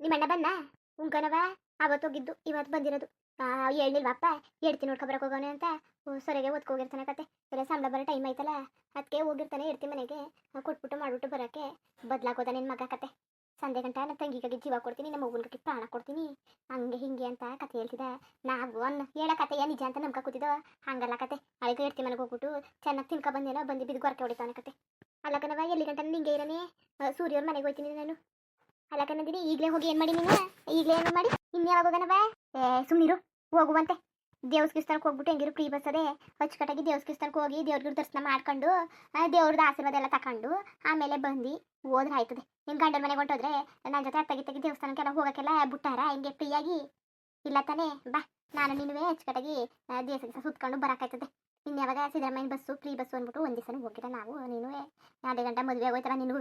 ನಿಮ್ಮ ಅಣ್ಣ ಬಂದ? ಅವತ್ತು ಹೋಗಿದ್ದು ಇವತ್ತು ಬಂದಿರೋದು. ಹೇಳಿಲ್ವಪ್ಪ ಎಡ್ತಿ ನೋಡ್ಕೊಬರಕ್ಕೆ ಹೋಗೋಣ ಅಂತ. ಸೊರೆಗೆ ಸರಿಗೆ ಓದ್ಕೊ ಹೋಗಿರ್ತಾನೆ ಕತೆ. ಸೊರೆ ಸಂಬಳ ಬರೋ ಟೈಮ್ ಆಯ್ತಲ್ಲ? ಅದಕ್ಕೆ ಹೋಗಿರ್ತಾನೆ ಎಡ್ತಿ ಮನೆಗೆ. ಕೊಟ್ಬಿಟ್ಟು ಮಾಡ್ಬಿಟ್ಟು ಬರೋಕ್ಕೆ ಬದಲಾಗೋದ ನಿನ್ನ ಮಗ ಕತೆ. ಸಂಜೆ ಗಂಟ ನನ್ನ ತಂಗಿಗಾಗಿ ಜೀವ ಕೊಡ್ತೀನಿ, ನಮ್ಮ ಮಗುನ್ಗಾಗಿ ಪ್ರಾಣ ಕೊಡ್ತೀನಿ. ಹಂಗೆ ಹಿಂಗೆ ಅಂತ ಕತೆ ಹೇಳ್ತಿದ್ದ. ನಾವು ಅನ್ನ ಹೇಳ ಕತೆಯ ನಿಜ ಅಂತ ನಂಬ್ಕ ಕೂತಿದ್ದೋ? ಹಂಗಲ್ಲ ಕತೆ. ಅಲ್ಲಿಗೆ ಇರ್ತೀನಿ ಮನೆಗೆ ಹೋಗ್ಬಿಟ್ಟು ಚೆನ್ನಾಗಿ ತಿನ್ಕೊ ಬಂದೇನೋ ಬಂದು ಬಿದ್ದು ಗೊರಕೆ ಹೊಡಿತಾನೆ ಕತೆ. ಅಲ್ಲಕನವ ಎಲ್ಲಿ ಗಂಟ ನಿಂಗೆ ಇರನೇ? ಸೂರ್ಯವ್ರ ಮನೆಗೆ ಹೋಗ್ತೀನಿ ನಾನು. ಅಲ್ಲಕನದಿನಿ ಈಗಲೇ ಹೋಗಿ ಏನು ಮಾಡಿ ನೀನು? ಈಗಲೇ ಏನು ಮಾಡಿ? ಇನ್ಯಾವಾಗ ಬಾ ಏ ಸುಮ್ಮನಿರು ಹೋಗುವಂತೆ. ದೇವಸ್ಥಾನಕ್ಕೆ ಹೋಗ್ಬಿಟ್ಟು ಹೆಂಗಿರು ಫ್ರೀ ಬಸ್ ಅದೇ. ಅಚ್ಚುಕಟ್ಟಾಗಿ ದೇವಸ್ಥಾನಕ್ಕೆ ಹೋಗಿ ದೇವ್ರಿಗೆ ದರ್ಶನ ಮಾಡ್ಕೊಂಡು ದೇವ್ರದ್ದು ಆಶೀರ್ವಾದ ಎಲ್ಲ ತಕೊಂಡು, ಆಮೇಲೆ ಬಂದು ಹೋದ್ರೆ ಆಯ್ತದೆ. ನಿಮ್ಮ ಗಂಡನ ಮನೆಗೆ ಹೊಂಟೋದ್ರೆ ನನ್ನ ಜೊತೆ ತೆಗಿ ತೆಗಿ ದೇವಸ್ಥಾನಕ್ಕೆಲ್ಲ ಹೋಗೋಕ್ಕೆಲ್ಲ ಬಿಟ್ಟಾರ? ಹಿಂಗೆ ಫ್ರೀಯಾಗಿ ಇಲ್ಲ ತಾನೇ? ಬಾ, ನಾನು ನಿನ್ನುವೆ ಅಚ್ಚುಕಟ್ಟಾಗಿ ದೇವಸ್ಥಾನ ಸುತ್ಕೊಂಡು ಬರೋಕ್ಕಾಯ್ತದೆ ಇನ್ನು ಯಾವಾಗ ಸಿದ್ದರಾಮಯ್ಯ ಬಸ್ಸು ಫ್ರೀ ಬಸ್ಸು ಅಂದ್ಬಿಟ್ಟು ಒಂದು ದಿವಸನೂ ಹೋಗಿಲ್ಲ ನಾವು. ನೀನು ಅದೇ ಗಂಟೆ ಮದುವೆ ಆಗೋಯ್ತಲ್ಲ ನಿನಗೂ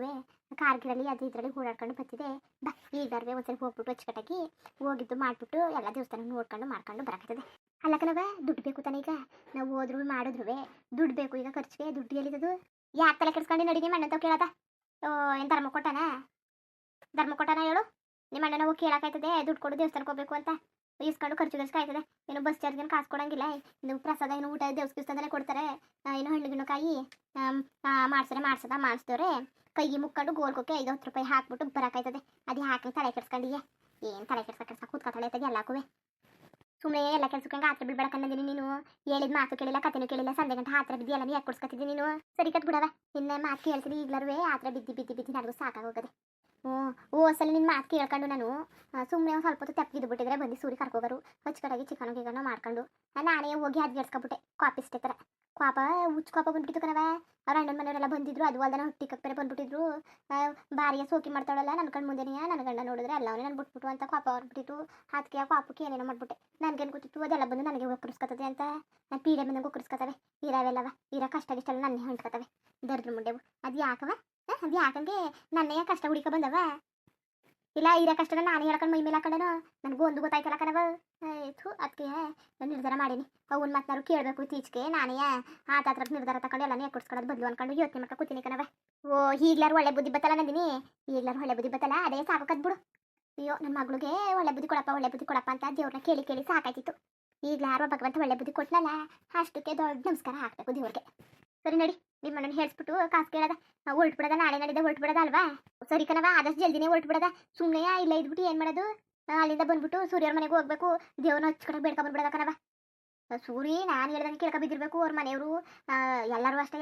ಕಾರ್ಗಿರಲ್ಲಿ ಅದು ಇದರಲ್ಲಿ ಓಡಾಡ್ಕೊಂಡು ಬರ್ತಿದೆ ಬಾ ಈಗಾರ್ವೆ ಒಂದ್ಸರಿ ಹೋಗ್ಬಿಟ್ಟು ಅಚ್ಚುಕಟ್ಟಾಗಿ ಹೋಗಿದ್ದು ಮಾಡಿಬಿಟ್ಟು ಎಲ್ಲ ದೇವಸ್ಥಾನ ನೋಡ್ಕೊಂಡು ಮಾಡ್ಕೊಂಡು ಬರಕತ್ತದೆ. ಅಲ್ಲಕನವ ದುಡ್ಡು ಬೇಕು ತಾನೇ ಈಗ? ನಾವು ಹೋದ್ರು ಮಾಡಿದ್ರು ದುಡ್ಡು ಬೇಕು ಈಗ ಖರ್ಚಿಗೆ. ದುಡ್ಡು ಎಲ್ಲಿದದು? ಯಾಕೆ ತಲೆ ಕೆಡ್ಸ್ಕೊಂಡು ನಡಿಗೆ ಮಣ್ಣಂತ ಕೇಳದ ಓ, ಏನು ಧರ್ಮ ಕೊಟ್ಟಾನ? ಧರ್ಮ ಕೊಟ್ಟಾನ ಹೇಳು? ನಿಮ್ಮ ಅಣ್ಣನ ಹೋಗಿ ಕೇಳಕ್ಕಾಯ್ತದೆ ದುಡ್ಡು ಕೊಡು ದೇವಸ್ಥಾನಕ್ಕೆ ಹೋಗ್ಬೇಕು ಅಂತ. ಇಸ್ಕೊಂಡು ಖರ್ಚು ಖರ್ಚು ಕಾಯ್ತದೆ. ಏನು ಬಸ್ ಚಾರ್ಜ್ಗೆ ಕಾಸು ಕೊಡಂಗಿಲ್ಲ. ಇನ್ನು ಪ್ರಸಾದ ಏನು ಊಟ ದೇವಸ್ಥಾನದಲ್ಲೇ ಕೊಡ್ತಾರೆ. ಏನು ಹಣ್ಣು ಗಿಣ್ಣು ಕಾಯಿ ಮಾಡ್ಸೋರೆ, ಮಾಡ್ಸದ, ಮಾಡಿಸ್ದವ್ರೆ. ಕೈಗೆ ಮುಕ್ಕೊಂಡು ಗೋಲ್ಕೋಕೆ ಐದು ಹತ್ತು ರೂಪಾಯಿ ಹಾಕ್ಬಿಟ್ಟು ಬರೋಕ್ಕಾಯ್ತದೆ ಅದು ಹಾಕಿ ತಲೆ ಕೆಡ್ಸ್ಕೊಂಡಿಯೇ ಏನು ತಲೆ ಕೆಡ್ಸ ಕೆಡ್ಸ ಕೂತ್ಕೊತಾಳೆ ಎಲ್ಲ ಎಲ್ಲಾಕುವೆ? ಸುಮ್ಮನೆ ಎಲ್ಲ ಕೆಲ್ಸಕ್ಕೆ ಆತ್ರ ಬಿಡ್ಬೇಕನ್ನದಿನಿ ನೀನು. ಹೇಳಿದ ಮಾತು ಕೇಳಿಲ್ಲ ಕತೆನೂ ಕೇಳಿಲ್ಲ, ಸಂಜೆ ಗಂಟೆ ಆತ್ರ ಬಿದ್ದಿ ಎಲ್ಲ ಯಾಕೆ ಕೊಡ್ಸ್ಕೊತಿದ್ದಿ ನೀನು? ಸರಿ ಕತ್ ಬಿಡವ ನಿನ್ನ ಮಾತು ಕೇಳ್ತೀನಿ ಈಗಲೂ ಆತ್ರ ಬಿದ್ದಿ, ಬಿದ್ದು ಬಿದ್ದು ನನಗೂ ಸಾಕಾಗೋಗದೆ ಹ್ಞೂ. ಓ ಸಲ ನಿನ್ನ ಮಾತು ಕೇಳ್ಕೊಂಡು ನಾನು. ಸುಮ್ಮನೆ ಒಂದು ಸ್ವಲ್ಪ ಹೊತ್ತು ತೆಪ್ಪಿದ್ದು ಬಿಟ್ಟಿದ್ರೆ ಬಂದು ಸೂರಿ ಕರ್ಕೋಬರು ಹೊಚ್ಕಟಾಗಿ ಚಿಕನ್ ಗಿಕನ್ ಮಾಡ್ಕೊಂಡು. ನಾನೇ ಹೋಗಿ ಅದು ಗೆಡ್ಸ್ಕೊಬಿಟ್ಟೆ ಕಾಪಿ ಇಷ್ಟೇ ಥರ ಉಚ್ ಹುಚ್ಚು ಕ್ವಾಪ ಬಂದ್ಬಿಟ್ಟಿತ್ತು ಕಣವ ಅವ್ರ ಅಣ್ಣನ ಮನೆಯವರೆಲ್ಲ ಬಂದಿದ್ರು. ಅದು ಅಲ್ದನ ಹುಟ್ಟಿ ಬೇರೆ ಬಂದ್ಬಿಟ್ಟಿದ್ರು. ಆ, ಭಾರಿಯ ಸೋಕಿ ಮಾಡ್ತಾಳಲ್ಲ ನನ್ನ ಕಣ್ಣು ಮುಂದೆನೇ ನನ್ನ ಗಂಡ ನೋಡಿದ್ರೆ ಎಲ್ಲವೇ ನಾನು ಬಿಟ್ಬಿಟ್ಟು ಅಂತ ಕಾಪ ಹೊರ್ಬಿಟ್ಟಿತ್ತು. ಅದಕ್ಕೆ ಆ ಕ್ವಾಪಕ್ಕೆ ಏನೇನೋ ಮಾಡ್ಬಿಟ್ಟೆ. ನನಗೇನು ಗೊತ್ತಿತ್ತು? ಅದೆಲ್ಲ ಬಂದು ನನಗೆ ಒಕ್ಕರಿಸ್ಕೊತದೆ ಅಂತ. ನಾನು ಪೀಡೆ ಬಂದಂಗೆ ಒಕ್ಕರಿಸ್ಕೊತವೆ. ಇರಾವೆಲ್ಲವ. ಇರೋ ಕಷ್ಟ ಇಷ್ಟೆಲ್ಲ ನನ್ನೇ ಹೊಂಟ್ಕೊತವೆ ದರ್ದ್ರ ಮುಂಡೆವು. ಅದು ಯಾಕವ ಅದು ಯಾಕಂಗೆ ನನ್ನೇ ಕಷ್ಟ ಹುಡುಕ ಬಂದವ? ಇಲ್ಲ, ಇರೋ ಕಷ್ಟನ ನಾನು ಹೇಳ್ಕೊಂಡು ಮೈ ಮೇಲೆ ಹಾಕೊಂಡೇನೋ? ನನಗೂ ಒಂದು ಗೊತ್ತಾಯ್ತಲ್ಲ ಕಣವ ಆಯ್ತು ಅದಕ್ಕೆ ನಾನು ನಿರ್ಧಾರ ಮಾಡೀನಿ. ಅವನ್ ಮಾತನಾರು ಕೇಳಬೇಕು ಇತ್ತೀಚೆಗೆ. ನಾನೇ ಆತ ಹತ್ರ ನಿರ್ಧಾರ ತಗೊಂಡು ಎಲ್ಲನೇ ಕೊಡ್ಸ್ಕೊಳ್ಳೋದು ಬದಲು ಅನ್ಕೊಂಡು ಯೋಚನೆ ಮಾಡ್ಕೊಂಡು ಕೂತೀನಿ ಕಣವ ಓ, ಈಗ್ಲಾರು ಒಳ್ಳೆ ಬುದ್ಧಿ ಬತ್ತಲ್ಲ ನಂದಿನಿ? ಈಗ್ಲಾರು ಒಳ್ಳೆ ಬುದ್ಧಿ ಬತ್ತಲ್ಲ? ಅದೇ ಸಾಕದ್ ಬಿಡು ಅಯ್ಯೋ ನನ್ನ ಮಗಳಿಗೆ ಒಳ್ಳೆ ಬುದ್ಧಿ ಕೊಡಪ್ಪ, ಒಳ್ಳೆ ಬುದ್ಧಿ ಕೊಡಪ್ಪ ಅಂತ ದೇವ್ರನ್ನ ಕೇಳಿ ಕೇಳಿ ಸಾಕಾಯ್ತಿತ್ತು. ಈಗ್ಲಾರು ಭಗವಂತ ಒಳ್ಳೆ ಬುದ್ಧಿ ಕೊಟ್ನಲ್ಲ? ಅಷ್ಟಕ್ಕೆ ದೊಡ್ಡ ನಮಸ್ಕಾರ ಹಾಕ್ಬೇಕು ದೇವ್ರಿಗೆ. ಸರಿ ನಡಿ ನಿಮ್ಮ ಮಣ್ಣನ್ನು ಹೇಳ್ಸ್ಬಿಟ್ಟು ಕಾಸು ಕೇಳದ. ಹೊರ್ಟು ಬಿಡದ ನಾಳೆ ನಾಡಿದ ಹೊರ್ಟು ಬಿಡದ ಅಲ್ವಾ? ಸರಿ ಕಣವ ಆದಷ್ಟು ಜಲ್ದಿನೇ ಹೊರ್ಟು ಬಿಡದ ಸುಮ್ಮನೆ ಇಲ್ಲ ಇದ್ಬಿಟ್ಟು ಏನು ಮಾಡೋದು? ಅಲ್ಲಿಂದ ಬಂದ್ಬಿಟ್ಟು ಸೂರ್ಯರ ಮನೆಗೆ ಹೋಗ್ಬೇಕು. ದೇವ್ರನ್ನ ಹಚ್ಕೊಂಡು ಬೇಡ್ಕೊ ಬಂದ್ಬಿಡದ ಕಣವ ಸೂರಿ, ನಾನು ಹೇಳ್ದಂಗೆ ಕೇಳ್ಕೊ ಬಿದ್ದಿರ್ಬೇಕು ಅವ್ರ ಮನೆಯವರು. ಎಲ್ಲರೂ ಅಷ್ಟೇ.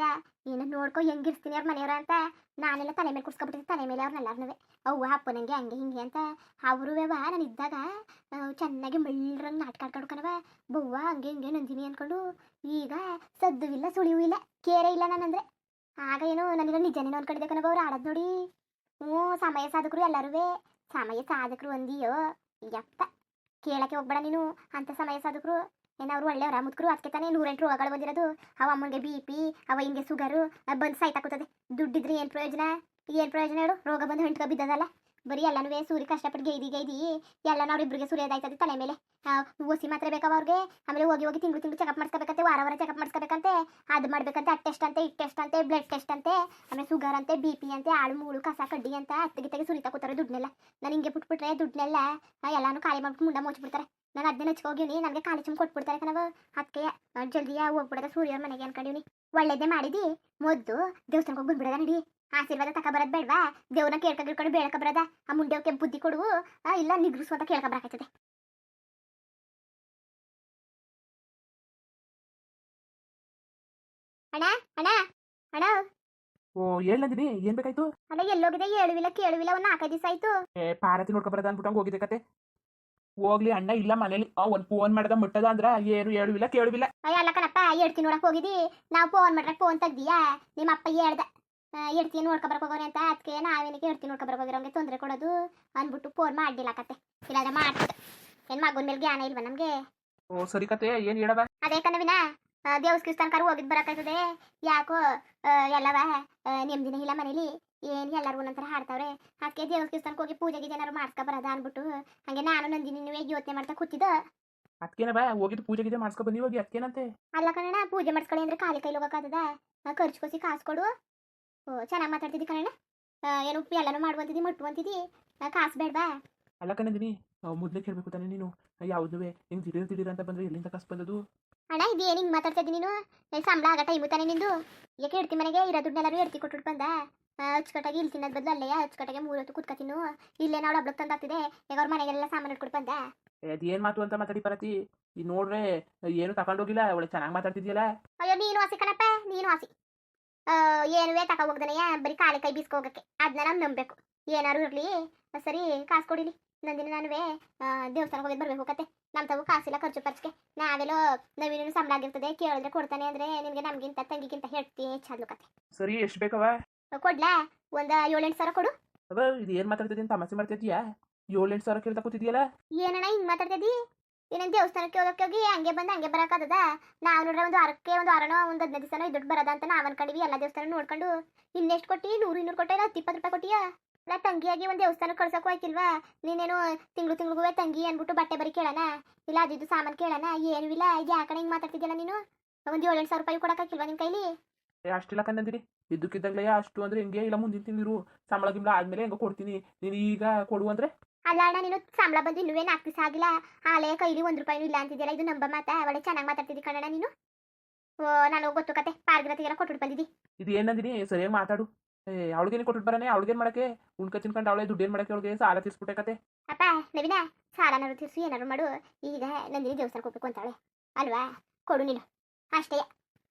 ಏನು ನೋಡ್ಕೊ ಹೆಂಗಿರ್ತೀನಿ ಅವ್ರ ಮನೆಯವ್ರ ಅಂತ. ನಾನೆಲ್ಲ ತಲೆ ಮೇಲೆ ಕುಡ್ಸ್ಕೊಬಿಟ್ಟಿದ್ದೆ, ತಲೆ ಮೇಲೆ ಅವ್ರನ್ನೆಲ್ಲರನ್ನೂ ಅವ್ವ, ಅಪ್ಪನಂಗೆ, ಹಂಗೆ, ಹಿಂಗೆ ಅಂತ ಅವರು ವ್ಯವ ನಾನು ಇದ್ದಾಗ ಚೆನ್ನಾಗಿ ಮಳ್ಳರಂಗೆ ನಾಟಕ ಆಡ್ಕೊಂಡು ಕಣವ ಬವ್ವ, ಹಂಗೆ, ಹಿಂಗೆ, ನಂದಿನಿ ಅಂದ್ಕೊಂಡು ಈಗ ಸದ್ದುವಿಲ್ಲ ಸುಳಿವು ಇಲ್ಲ ಕೇರೆ ಇಲ್ಲ ನಾನಂದ್ರೆ. ಆಗ ಏನೋ ನನಗೆ ನಿಜನೇನೋ ಅನ್ಕೊಂಡಿದ್ದೆ ಕಣವ ಅವ್ರು ಆಡೋದು ನೋಡಿ. ಹ್ಞೂ, ಸಮಯ ಸಾಧಕರು ಎಲ್ಲರೂ ಸಮಯ ಸಾಧಕರು ಅಂದಿಯೋ ಯಪ್ಪ ಕೇಳಕ್ಕೆ ಹೋಗ್ಬೇಡ ನೀನು. ಅಂತ ಸಮಯ ಸಾಧಕರು. ಏನೋ ಅವ್ರು ಒಳ್ಳೆಯವ್ರ? ಮುತ್ಕರು ಅದಕ್ಕೆ ತಾನೇ ನೂರೆಂಟು ರೋಗಗಳು ಬಂದಿರೋದು. ಅವ ಅಮ್ಮನಿಗೆ ಬಿ ಪಿ ಅವ ಹಿಂಗೆ ಸುಗರು ಬಂದು ಸಾಯ್ತಾಕುತ್ತದೆ ದುಡ್ಡಿದ್ರೆ ಏನು ಪ್ರಯೋಜನ? ಏನು ಪ್ರಯೋಜನ ಹೇಳು? ರೋಗ ಬಂದು ಹೊಂಟ್ಕೊ ಬಿದ್ದದಲ್ಲ? ಬರೀ ಎಲ್ಲನೂ ಸೂರಿ ಕಷ್ಟಪಟ್ಟು ಗೈದಿ ಗೈದಿ ಎಲ್ಲನೂ ಅವ್ರಿಬ್ರಿಗೆ ಸುರಿಯೋದಾಯ್ತದೆ ತಲೆ ಮೇಲೆ. ಓಸಿ ಮಾತ್ರ ಬೇಕಾವ ಅವ್ರಿಗೆ? ಆಮೇಲೆ ಹೋಗಿ ಹೋಗಿ ತಿಂಗಳು ತಿಂಗಳು ಚೆಕಪ್ ಮಾಡ್ಸ್ಕೋಬೇಕಂತೆ, ವಾರ ವಾರ ಚೆಕಪ್ ಮಾಡ್ಸ್ಕೋಬೇಕಂತೆ, ಅದು ಮಾಡ್ಬೇಕಂತೆ, ಅದ್ ಟೆಸ್ಟ್ ಅಂತೆ ಇಟ್ ಟೆಸ್ಟ್ ಅಂತೆ ಬ್ಲಡ್ ಟೆಸ್ಟ್ ಅಂತೆ, ಆಮೇಲೆ ಶುಗರ್ ಅಂತೆ ಬಿ ಪಿ ಅಂತೆ, ಆಳು ಮೂಳು, ಕಸ, ಕಡ್ಡಿ ಅಂತ ಅತ್ತಿಗೆ ತೆಗೆ ಸುರಿತಾ ಕೂತಾರೆ ದುಡ್ಡನ್ನೆಲ್ಲ ನಾನು ಹಿಂಗೆ ಬಿಟ್ಬಿಟ್ರೆ ದುಡ್ಡನ್ನೆಲ್ಲ ಎಲ್ಲಾನು ಖಾಲಿ ಮಾಡ್ಬಿಟ್ಟು ಮುಂಡ ಮುಚ್ಚಿಬಿಡ್ತಾರೆ ನಾನು ಅದನ್ನೇ ಹಚ್ಕೋಗಿವ್ನಿ? ನನಗೆ ಖಾಲಿ ಚುಮ್ ಕೊಟ್ಬಿಡ್ತಾರೆ ಕಣವ ಅದಕ್ಕೆ ಜಲ್ದಿಯ ಹೋಗ್ಬಿಡದ ಸೂರ್ಯ ಮನೆಗೆ ಅನ್ಕೊಂಡಿವ್ನಿ. ಒಳ್ಳೇದೇ ಮಾಡಿದಿ, ಮೊದ್ದು ದೇವಸ್ಥಾನಕ್ಕೆ ಹೋಗಿ ಬಂದ್ಬಿಡದ ನಡಿ. ಆಶೀರ್ವಾದ ತಕ ಬರೋದ್ ಬೇಡವಾ? ದೇವ್ರನ್ನ ಕೇಳ್ಕ ಗಿಳ್ಕೊಂಡು ಬೇಳಕ ಬರದ? ಆ ಮುಂಡೆವಕ್ಕೆ ಬುದ್ಧಿ ಕೊಡುವು? ಇಲ್ಲ ನಿಗ್ರಿಸು ಅಂತ ಕೇಳ್ಕ ಬರಾಕತ್ತದೆ. ಅಣ್ಣ ಅಣ್ಣ ಅಣ್ಣ. ಓ ಹೇಳಂದಿನಿ ಏನ್ ಬೇಕಾಯ್ತು? ಅಲ್ಲ ಎಲ್ಲೋಗಿದೆ ಹೇಳುವಿಲ್ಲ ಕೇಳುವಿಲ್ಲ ಒಂದು ನಾಲ್ಕೈದು ದಿವಸ ಆಯ್ತು. ಏ ಪಾರತಿ ನೋಡ್ಕೊಬರದ ಅನ್ಬಿಟ್ಟಂಗ್ ಹೋಗಿದೆ ಕತೆ. ಹೋಗ್ಲಿ ಅಣ್ಣ ಇಲ್ಲ ಮನೇಲಿ. ಒಂದ್ ಫೋನ್ ಮಾಡದ ಮುಟ್ಟದ ಅಂದ್ರ ಏನು ಹೇಳುವಿಲ್ಲ ಕೇಳುವಿಲ್ಲ. ಅಯ್ಯ ಅಲ್ಲ ಕಣಪ್ಪ ಹೇಳ್ತಿ ನೋಡಕ್ ಹೋಗಿದಿ ನಾವು ಫೋನ್ ಮಾಡ್ರೆ ಫೋನ್ ತೆಗ್ದಿಯಾ? ನಿಮ್ಮ ಅಪ್ಪ ಹೇಳ್ದ. ಎಡ್ತಿ ನೋಡ್ಕೊ ಬರಕ್ ಹೋಗೋರಿ ಅಂತ. ಅದಕ್ಕೆ ನಾವೇನಕ್ಕೆ ಎಡ್ತಿ ನೋಡ್ಕೊ ಬರಕ್ ಹೋಗಿರೋಂಗೆ ತೊಂದರೆ ಕೊಡೋದು ಅಂದ್ಬಿಟ್ಟು ಫೋನ್ ಮಾಡ್ಲಿಲ್ಲ ಕತೆ. ಇಲ್ಲಾಂದ್ರೆ ಮಾಡ್ತ ಏನ್ ಮಗನ ಮೇಲೆ ಜ್ಞಾನ ಇಲ್ವಾ ನಮ್ಗೆ? ಓ ಸರಿ ಕತೆ. ಏನ್ ಹೇಳವ ಅದೇ ಕಣವಿನ ದೇವಸ್ಥಾನಕಾರ ಹೋಗಿದ್ ಬರಕಾಯ್ತದೆ ಯಾಕೋ ಎಲ್ಲವ ನೆಮ್ಮದಿನ ಇಲ್ಲ ಮನೇಲಿ. ಏನ್ ಎಲ್ಲರೂ ಒಂದೊಂಥರ ಹಾಡ್ತಾವ್ರೆ. ಅದಕ್ಕೆ ದೇವಸ್ಥಾನಕ್ಕೆ ಹೋಗಿ ಪೂಜೆಗೆ ಏನಾರು ಮಾಡ್ಸ್ಕೊ ಬರದ ಅನ್ಬಿಟ್ಟು ಹಂಗೆ ನಾನು ನಂದಿನಿ ಯೋಚನೆ ಮಾಡ್ತಾ ಕೂತಿದ್ದ. ಅದ್ಕೇನವ ಹೋಗಿದ್ದು ಪೂಜೆ ಗೀಜೆ ಮಾಡ್ಸ್ಕೊ ಬನ್ನಿ ಹೋಗಿ. ಅದಕ್ಕೇನಂತೆ ಅಲ್ಲ ಕಣ್ಣ ಪೂಜೆ ಮಾಡ್ಸ್ಕೊಳ್ಳಿ ಅಂದ್ರೆ ಕಾಲಿ ಕೈಲಿ ಹೋಗಕ್ಕಾಗದ ಖರ್ಚು ಕೊಸಿ ಕಾಸು ಕೊಡು. ಚೆನ್ನಾಗಿ ಮಾತಾಡ್ತಿದ್ದಿ ಕಣಣ್ಣ. ಏನು ಏನು ಎಲ್ಲನೂ ಮಾಡುವಂತಿದ್ದಿ ಮುಟ್ಟುವಂತಿದ್ದಿ ಕಾಸು ಬೇಡವಾ? ಅಲ್ಲ ಕಣಂದಿನಿ ಮೊದಲೇ ಕೇಳಬೇಕು ತಾನೆ ನೀನು ಯಾವುದುವೆ ಹಿಂಗೆ ದಿಢೀರ್ ದಿಢೀರ್ ಅಂತ ಬಂದ್ರೆ ಎಲ್ಲಿಂದ ಕಾಸು ಬಂದದು ಅಣ್ಣ ಇದು ಏನು ಹಿಂಗೆ ಮಾತಾಡ್ತಾ ನೀನು ಸಂಬಳ ಆಗ ಟೈಮು ತಾನೇ ನಿಂದು? ಯಾಕೆ ಇಡ್ತಿ ಮನೆಗೆ? ಇರೋ ದುಡ್ಡೆಲ್ಲರೂ ಎಡ್ತಿ ಕೊಟ್ಬಿಟ್ಟು ಬಂದ? ಅಚ್ಚುಕಟ್ಟಾಗಿ ಇಲ್ಲಿ ತಿನ್ನೋದು ಬದಲು ಅಲ್ಲೇ ಅಚ್ಚುಕಟ್ಟಾಗಿ ಮೂರು ಹೊತ್ತು ಕುತ್ಕೊತೀನು ಇಲ್ಲೇ ನಾವು ಡಬ್ಲಕ್ ತಂದಾಗ್ತಿದೆ. ಈಗ ಅವ್ರ ಮನೆಗೆಲ್ಲ ಸಾಮಾನು ಇಟ್ಕೊಟ್ಟು ಬಂದ? ಅದೇನು ಮಾತು ಅಂತ ಮಾತಾಡಿ ಪರತಿ. ಈ ನೋಡ್ರೆ ಏನು ತಗೊಂಡೋಗಿಲ್ಲ ಒಳ್ಳೆ ಚೆನ್ನಾಗಿ ಮಾತಾಡ್ತಿದ್ಯಲ್ಲ? ಅಯ್ಯೋ ನೀನು ಹಸಿ ಕಣಪ್ಪ ನೀನು ವಾಸಿ ಏನುವೆ ತಕ ಹೋಗ್ದನೆಯ ಬರೀ ಕಾಲಿ ಕೈ ಬೀಸ್ಕೋಗಕ್ಕೆ ಅದನ್ನ ನಾನು ನಂಬಬೇಕು. ಏನಾರು ಇರಲಿ ಸರಿ ಕಾಸು ಕೊಡಿಲಿ. ನಂದಿನ ನಾನುವೇ ದೇವಸ್ಥಾನಕ್ಕೆ ಹೋಗಿ ಬರ್ಬೇಕು ಕತೆ ನಮ್ಮ ತಾವು ಕಾಸಿಲ್ಲ ಖರ್ಚು ಪರ್ಚಿಗೆ. ನಾವೆಲ್ಲೋ ನವೀನ ಸಂಬಳ ಆಗಿರ್ತದೆ ಕೇಳಿದ್ರೆ ಕೊಡ್ತಾನೆ ಅಂದ್ರೆ ನಿನಗೆ ನಮಗಿಂತ ತಂಗಿಗಿಂತ ಹೇಳ್ತಿ ಹೆಚ್ಚಾದ್ಲು ಕತೆ ಸರಿ ಎಷ್ಟು ಬೇಕವ ಕೊಡ್ಲಾ? ಒಂದ ಏಳೆಂಟು ಸಾವಿರ ಕೊಡು. ಅವ ಇದು ಏನು ಮಾತಾಡ್ತಿದ್ದೀನಿ ತಮಾಸೆ ಮಾಡ್ತಿದ್ಯಾ? ಏಳೆಂಟು ಸಾವಿರ ಕೇಳ್ತಾ ಕೂತಿದ್ಯಲ್ಲ? ಏನಣ್ಣ ಹಿಂಗ್ ಮಾತಾಡ್ತಿದ್ದಿ ಏನೇನು ದೇವಸ್ಥಾನಕ್ಕೆ ಹೋಗಕ್ಕೆ ಹೋಗಿ ಹಂಗೆ ಬಂದು ಹಂಗೆ ಬರೋಕ್ಕಾಗದ ನಾವು ನೋಡ್ರೆ ಒಂದು ಅರಕ್ಕೆ ಒಂದು ವಾರನೋ, ಒಂದು ಹದಿನೈದು ದಿವಸನೋ ದುಡ್ಡು ಬರೋದ ಅಂತ ನಾವು ಅನ್ಕೊಂಡಿವಿ, ಎಲ್ಲ ದೇವಸ್ಥಾನ ನೋಡ್ಕೊಂಡು. ಇನ್ನೆಷ್ಟು ಕೊಟ್ಟು? ನೂರು ಇನ್ನೂರು ಕೊಟ್ಟೆ ಹತ್ತು ಇಪ್ಪತ್ತು ರೂಪಾಯಿ ಕೊಟ್ಟಿಯಾ? ಅಲ್ಲ ತಂಗಿಯಾಗಿ ಒಂದು ದೇವಸ್ಥಾನಕ್ಕೆ ಕಳ್ಸೋಕ್ಕೂ ಆಯ್ತಿಲ್ವಾ? ನೀನೇನು ತಿಂಗಳು ತಿಂಗಳಿಗೂ ತಂಗಿ ಅಂದ್ಬಿಟ್ಟು ಬಟ್ಟೆ ಬರೀ ಕೇಳೋಣ? ಇಲ್ಲ ಅದಿದ್ದು ಸಾಮಾನು ಕೇಳೋಣ? ಏನೂ ಇಲ್ಲ ಇದು ಯಾಕಡೆ ಹಿಂಗೆ ಮಾತಾಡ್ತಿದ್ಯಲ್ಲ ನೀನು? ಒಂದು ಏಳೆಂಟು ಸಾವಿರ ರೂಪಾಯಿ ಕೊಡೋಕ್ಕಾಗಿಲ್ವಾ ನಿಮ್ಮ ಕೈಲಿ? ಅಷ್ಟಿಲ್ಲ ಕನ್ನಂದಿರಿ ಇದ್ದಕ್ಕಿದ್ದಾಗಲೇ ಅಷ್ಟು ಅಂದ್ರೆ ಹಿಂಗೆ ಇಲ್ಲ, ಮುಂದಿನ ತಿಂಗಳು ಸಂಬಳ ಆದ್ಮೇಲೆ ಹೆಂಗೋ ಕೊಡ್ತೀನಿ. ನೀನು ಈಗ ಕೊಡು ಅಂದ್ರೆ? ಅಲ್ಲ ಅಣ್ಣ ನೀನು ಸಂಬಳ ಬಂದು ಇನ್ನೂವೇನು ದಿವಸ ಆಗಿಲ್ಲ. ಹಾಳೆ ಕೈಲಿ ಒಂದು ರೂಪಾಯಿನೂ ಇಲ್ಲ ಅಂತಿದ್ಯಲ್ಲ ಇದು ನಂಬ ಮಾತ. ಒಳ್ಳೆ ಚೆನ್ನಾಗಿ ಮಾತಾಡ್ತಿದ್ದಿ ಕಣ್ಣ ನೀನು. ಓ ನಾನು ಗೊತ್ತು ಕತೆ. ಪಾರ್ಗಿರತಿಗೆಲ್ಲ ಕೊಟ್ಬಿಟ್ಟು ಬಂದಿದ್ದಿ. ಇದು ಏನಂದಿನಿ ಸರಿಯಾಗಿ ಮಾತಾಡು. ಕೊಟ್ಟು ಕೊಟ್ಬಿಟ್ಟು ಅವಳಿಗೆ ಅವಳಿಗೇನು ಮಾಡಕ್ಕೆ? ಉಣ್ಕ ತಿನ್ಕೊಂಡು ಅವಳೆ ದುಡ್ಡೇನು ಮಾಡಕ್ಕೆ ಅವಳಿಗೆ ಸಾಲ ತೀರ್ಸ್ಬಿಟ್ಟೆ ಕತೆ? ಅಪ್ಪ ನವೀನ ಸಾಲನಾರು ತೀರ್ಸು ಏನಾರು ಮಾಡು. ಈಗ ನಂದಿನಿ ದೇವಸ್ಥಾನಕ್ಕೆ ಹೋಗ್ಬೇಕು ಅಂತಾಳೆ. ಅಲ್ವಾ? ಕೊಡು ನೀನು. ಅಷ್ಟೇ.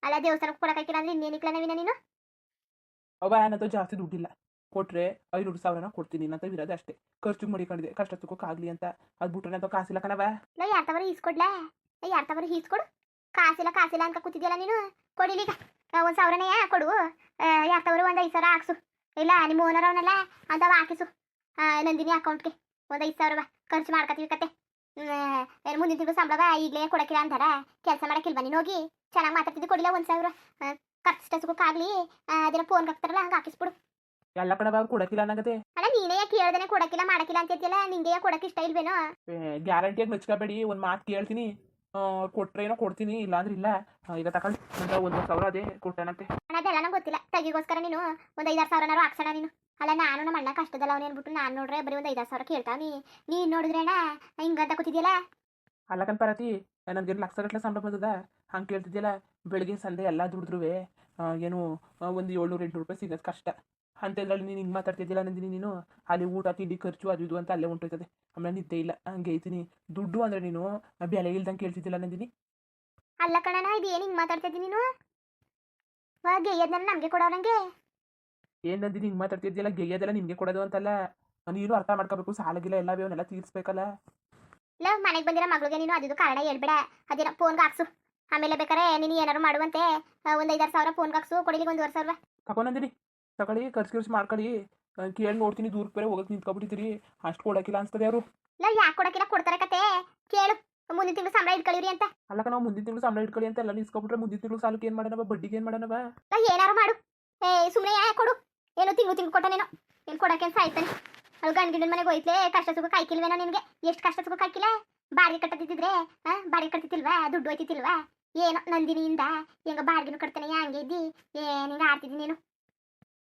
ಅಲ್ಲ ದೇವಸ್ಥಾನಕ್ಕೆ ಕೊಡಕ್ಕಾಗಿಲ್ಲ ಅಂದ್ರೆ ಇನ್ನೇನಿಕ್ಲ ನವೀನ ನೀನು? ಅವ ಏನಂತ ಜಾಸ್ತಿ ದುಡ್ಡಿಲ್ಲ. ಕೊಟ್ರೆ ಐನೂರು ಸಾವಿರನ ಕೊಡ್ತೀನಿ ಅಂತ ಇರೋದು ಅಷ್ಟೇ. ಖರ್ಚು ಮಡಿಕೊಂಡಿದೆ ಕಷ್ಟ ಸುಖಕ್ಕಾಗ್ಲಿ ಅಂತ ಅದ್ ಬಿಟ್ರೆ ಅಂತ ಕಾಸಿಲ್ಲ ಕಣವ ಇಲ್ಲ ಯಾರ ತವರ ಈಸ್ಕೊಡ್ಲಾ? ಯಾರ ತವರ ಈಸ್ಕೊಡು? ಕಾಸಿಲ್ಲ ಕಾಸಿಲ್ಲ ಅಂತ ಕೂತಿದ್ಯಲ್ಲ ನೀನು? ಕೊಡಿಲಿ ಒಂದು ಸಾವಿರನೇ ಕೊಡು. ಯಾರ ತವರು ಒಂದು ಐದು ಸಾವಿರ ಹಾಕ್ಸು. ಇಲ್ಲ, ನಿಮ್ಮ ಓನರ್ ಅವನಲ್ಲ ಅಂತವ ಹಾಕಿಸು. ನಂದಿನಿ ಅಕೌಂಟ್ಗೆ ಒಂದು ಐದು ಸಾವಿರ ಖರ್ಚು ಮಾಡ್ಕೊತೀವಿ ಕತೆ. ಮುಂದಿನ ತಿಂಗಳು ಸಂಬಳ ಈಗಲೇ ಕೊಡಕ್ಕಿಲ್ಲ ಅಂತಾರ ಕೆಲಸ ಮಾಡಕ್ಕಿಲ್ವ ನೀನು ಹೋಗಿ? ಚೆನ್ನಾಗಿ ಮಾತಾಡ್ತಿದ್ದು, ಕೊಡಿಲ್ಲ ಒಂದ್ ಸಾವಿರ. ಖರ್ಚು ಸುಖಕ್ಕಾಗ್ಲಿ ಅದನ್ನ ಫೋನ್ಗೆ ಹಾಕ್ತಾರಲ್ಲ, ಹಂಗೆ ಹಾಕಿಸ್ಬಿಡು. ಎಲ್ಲ ಕಣವ ಅವ್ರು ಕೊಡಕ್ಕಿಲ್ಲ ಅನ್ನಗದೆ ಅಲ್ಲ ನೀನೇ ಯಾಕೆ ಹೇಳ್ದೇನೆ ಕೊಡಕ್ಕಿಲ್ಲ ಮಾಡಕ್ಕಿಲ್ಲ ಅಂತ ಹೇಳ್ತಿಯಲ್ಲ ನಿಂಗೆ ಯಾಕೆ ಕೊಡಕ್ಕೆ ಇಷ್ಟ ಇಲ್ವೇನೋ? ಗ್ಯಾರಂಟಿಯಾಗಿ ಮೆಚ್ಕೋಬೇಡಿ ಒಂದು ಮಾತು ಕೇಳ್ತೀನಿ. ಕೊಟ್ರೇನೋ ಕೊಡ್ತೀನಿ ಇಲ್ಲ. ಅಂದ್ರೆ ಇಲ್ಲ ಈಗ ತಗೊಳ್ಳಿ ನಂಗೆ ಒಂದು ಸಾವಿರ ಅದೇ ಕೊಟ್ಟನಂತೆ ಅಣ್ಣ ಅದೆಲ್ಲ ನಂಗೆ ಗೊತ್ತಿಲ್ಲ. ತಗಿಗೋಸ್ಕರ ನೀನು ಒಂದು ಐದಾರು ಸಾವಿರನಾರು ಹಾಕ್ಸೋಣ ನೀನು. ಅಲ್ಲ ನಾನು ನಮ್ಮ ಅಣ್ಣ ಕಷ್ಟದಲ್ಲ ಅವನು ಅಂದ್ಬಿಟ್ಟು ನಾನು ನೋಡ್ರೆ ಬರೀ ಒಂದು ಐದಾರು ಸಾವಿರ ಕೇಳ್ತಾವನಿ ನೀನು ನೋಡಿದ್ರೆ ಅಣ್ಣ ಹಿಂಗಂತ ಕೂತಿದ್ಯಲ್ಲ? ಅಲ್ಲ ಕನ್ಪರತಿ ನನಗೆ ಲಕ್ಷ ಗಟ್ಟಲೆ ಸಂಬಳ ಬಂದದ? ಹಂಗೆ ಕೇಳ್ತಿದ್ಯಲ್ಲ ಬೆಳಿಗ್ಗೆ ಸಂಜೆ ಎಲ್ಲಾ ದುಡಿದ್ರುವೆ. ಏನು ಒಂದು ಏಳ್ನೂರು ಎಂಟ್ನೂರು ರೂಪಾಯಿ ಸಿಗೋದು ಕಷ್ಟ. ಅಂತಂದ್ರಲ್ಲಿ ನೀನು ಹಿಂಗೆ ಮಾತಾಡ್ತಿದ್ದಿಲ್ಲ ನಂದಿನಿ ನೀನು? ಅಲ್ಲಿ ಊಟ ತಿಂಡಿ ಖರ್ಚು ಅದು ಇದು ಅಂತ ಅಲ್ಲೇ ಹೊಂಟೋಯ್ತದೆ ಆಮೇಲೆ ನಿದ್ದೆ ಇಲ್ಲ. ಹಂಗೆ ಐತೀನಿ ದುಡ್ಡು ಅಂದ್ರೆ ನೀನು? ಬೆಲೆ ಇಲ್ದಂಗೆ ಕೇಳ್ತಿದ್ದಿಲ್ಲ ನಂದಿನಿ? ಅಲ್ಲ ಕಣಣ್ಣ ಇದು ಏನು ಹಿಂಗೆ ಮಾತಾಡ್ತಿದ್ದೀನಿ ನೀನು? ಗೆಯ್ಯದನ್ನ ನಮಗೆ ಕೊಡೋರಂಗೆ ಏನು ನಂದಿನಿ ಹಿಂಗೆ ಮಾತಾಡ್ತಿದ್ದಿಲ್ಲ ಗೆಯ್ಯೋದೆಲ್ಲ ನಿಮಗೆ ಕೊಡೋದು ಅಂತಲ್ಲ. ನೀನು ಅರ್ಥ ಮಾಡ್ಕೋಬೇಕು. ಸಾಲಗಿಲ್ಲ ಎಲ್ಲ ಅವನ್ನೆಲ್ಲ ತೀರಿಸ್ಬೇಕಲ್ಲ. ಇಲ್ಲ ಮನೆಗೆ ಬಂದಿರೋ ಮಗಳಿಗೆ ನೀನು ಅದು ಕಾರಣ ಹೇಳ್ಬೇಡ. ಅದೇನೋ ಫೋನ್ಗೆ ಹಾಕ್ಸು. ಆಮೇಲೆ ಬೇಕಾರೆ ನೀನು ಏನಾರು ಮಾಡುವಂತೆ. ಒಂದು ಐದಾರು ಸಾವಿರ ಫೋನ್ಗೆ ಹಾಕ್ಸು. ಕೊಡಲಿಗೆ ಒಂದುವರೆ ಸಾವಿರ. ತಗೊಂಡಂದಿನಿ ತಗೊಳ್ಳಿ ಖರ್ಚು ಖರ್ಚು ಮಾಡ್ಕೊಳ್ಳಿ. ಕೇಳಿ ನೋಡ್ತೀನಿ ದೂರಕ್ಕೆ ಬೇರೆ ಹೋಗಕ್ಕೆ ನಿಂತ್ಕೊಬಿಟ್ಟಿದ್ದೀರಿ ಅಷ್ಟು ಕೊಡೋಕ್ಕಿಲ್ಲ ಅನ್ಸ್ತದೆ ಅವರು ಇಲ್ಲ ಯಾಕೆ ಕೊಡಕಿಲ್ಲ ಕೊಡ್ತಾರೆ ಕತೆ. ಕೇಳು. ಮುಂದಿನ ತಿಂಗಳು ಸಂಬಳ ಇಟ್ಕೊಳ್ಳಿರಿ ಅಂತ. ಅಲ್ಲಕ ನಾವು ಮುಂದಿನ ತಿಂಗಳು ಸಂಬಳ ಇಟ್ಕೊಳ್ಳಿ ಅಂತ ಎಲ್ಲ ನಿಲ್ಸ್ಕೊಬಿಟ್ರೆ ಮುಂದಿನ ತಿಂಗಳು ಸಾಲಕ್ಕೆ ಏನು ಮಾಡೋಣ ಬಡ್ಡಿಗೆ ಏನು ಮಾಡೋಣ ಇಲ್ಲ ಏನಾರು ಮಾಡು. ಏ ಸುಮ್ಮನೆ ಕೊಡು. ಏನೋ ತಿಂಗಳು ತಿಂಗಳು ಕೊಟ್ಟನೇನೋ ಏನು ಕೊಡಕ್ಕೆ ಸಾಯ್ತಾನೆ. ಅಲ್ಲಿ ಗಂಡ ಗಿಂಡನ ಮನೆಗೆ ಹೋಯ್ತಲೆ ಕಷ್ಟ ಸುಖ ಕಾಯ್ಕಿಲ್ವೇನೋ ನಿನಗೆ? ಎಷ್ಟು ಕಷ್ಟ ಸುಖ ಕಾಯ್ಕಿಲ್ಲ? ಬಾಡಿಗೆ ಕಟ್ಟತಿದ್ರೆ ಹಾಂ ಬಾಡಿಗೆ ಕಟ್ತಿತ್ತಿಲ್ವಾ? ದುಡ್ಡು ಹೋಯ್ತಿತ್ತಿಲ್ವಾ? ಏನೋ ನಂದಿನಿಯಿಂದ ಹೆಂಗ ಬಾಡಿಗೆನು ಕಟ್ತಾನೆ ಹಂಗೆ ಇದ್ದಿ. ಏನು ಹಿಂಗೆ ಆಡ್ತಿದ್ದೀನಿ ನೀನು.